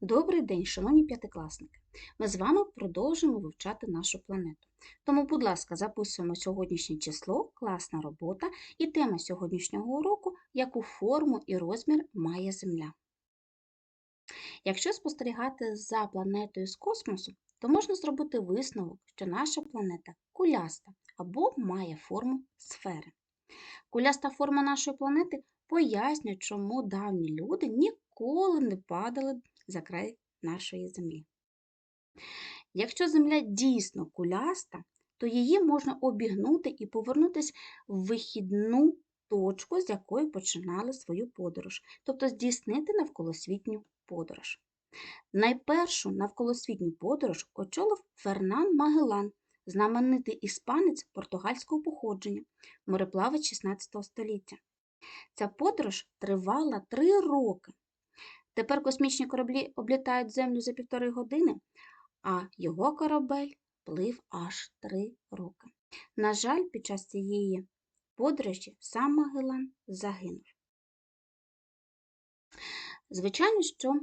Добрий день, шановні п'ятикласники! Ми з вами продовжуємо вивчати нашу планету. Тому, будь ласка, записуємо сьогоднішнє число, класна робота і тема сьогоднішнього уроку, яку форму і розмір має Земля. Якщо спостерігати за планетою з космосу, то можна зробити висновок, що наша планета куляста або має форму сфери. Куляста форма нашої планети пояснює, чому давні люди ніколи не падали за край нашої землі. Якщо земля дійсно куляста, то її можна обігнути і повернутися в вихідну точку, з якої починали свою подорож, тобто здійснити навколосвітню подорож. Найпершу навколосвітню подорож очолив Фернан Магелан, знаменитий іспанець португальського походження, мореплавець 16 століття. Ця подорож тривала три роки. Тепер космічні кораблі облітають Землю за півтори години, а його корабель плив аж три роки. На жаль, під час цієї подорожі сам Магелан загинув. Звичайно, що,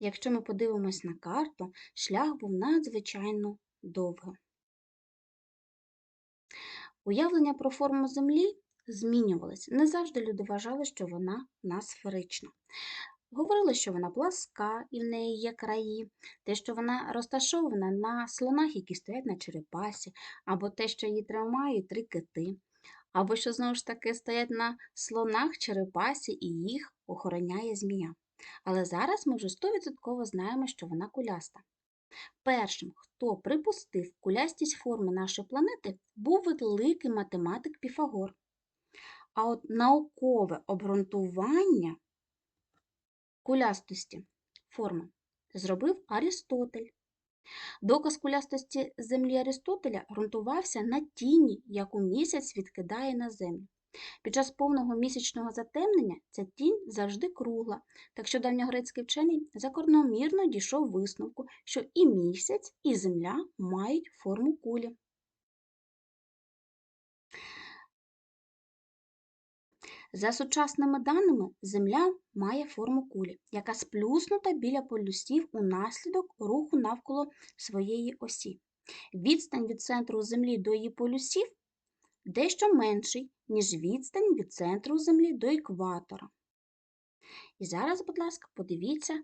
якщо ми подивимось на карту, шлях був надзвичайно довгим. Уявлення про форму Землі змінювалися. Не завжди люди вважали, що вона на сферична. Говорили, що вона пласка і в неї є краї, те, що вона розташована на слонах, які стоять на черепасі, або те, що її тримають три кити, або що знову ж таки стоять на слонах, черепасі і їх охороняє змія. Але зараз ми вже 100% знаємо, що вона куляста. Першим, хто припустив кулястість форми нашої планети, був великий математик Піфагор. А от наукове обґрунтування кулястості форми зробив Арістотель. Доказ кулястості землі Арістотеля ґрунтувався на тіні, яку місяць відкидає на землю. Під час повного місячного затемнення ця тінь завжди кругла, так що давньогрецький вчений закономірно дійшов висновку, що і місяць, і земля мають форму кулі. За сучасними даними, Земля має форму кулі, яка сплюснута біля полюсів унаслідок руху навколо своєї осі. Відстань від центру Землі до її полюсів дещо менший, ніж відстань від центру Землі до екватора. І зараз, будь ласка, подивіться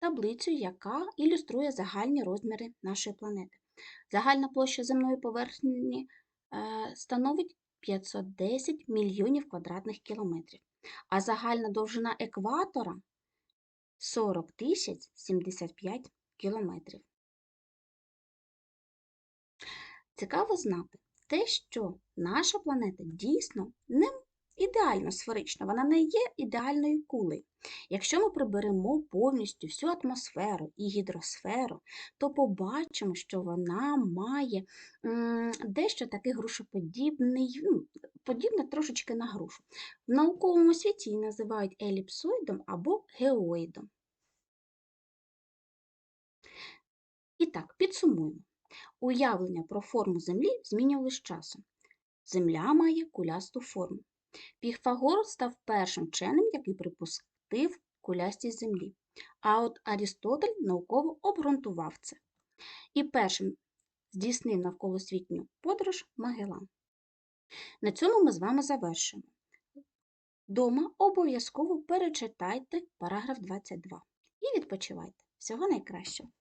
таблицю, яка ілюструє загальні розміри нашої планети. Загальна площа земної поверхні е, становить 510 мільйонів квадратних кілометрів, а загальна довжина екватора 40 тисяч 75 кілометрів. Цікаво знати те, що наша планета дійсно не ідеально сферична, вона не є ідеальною кулею. Якщо ми приберемо повністю всю атмосферу і гідросферу, то побачимо, що вона має дещо такий грушоподібний, ну, подібне трошечки на грушу. В науковому світі її називають еліпсоїдом або геоїдом. І так, підсумуємо. Уявлення про форму Землі змінювали з часом. Земля має кулясту форму. Піфагор став першим вченим, який припустив кулястість землі. А от Арістотель науково обґрунтував це. І першим здійснив навколосвітню подорож Магелан. На цьому ми з вами завершуємо. Дома обов'язково перечитайте параграф 22 і відпочивайте. Всього найкращого!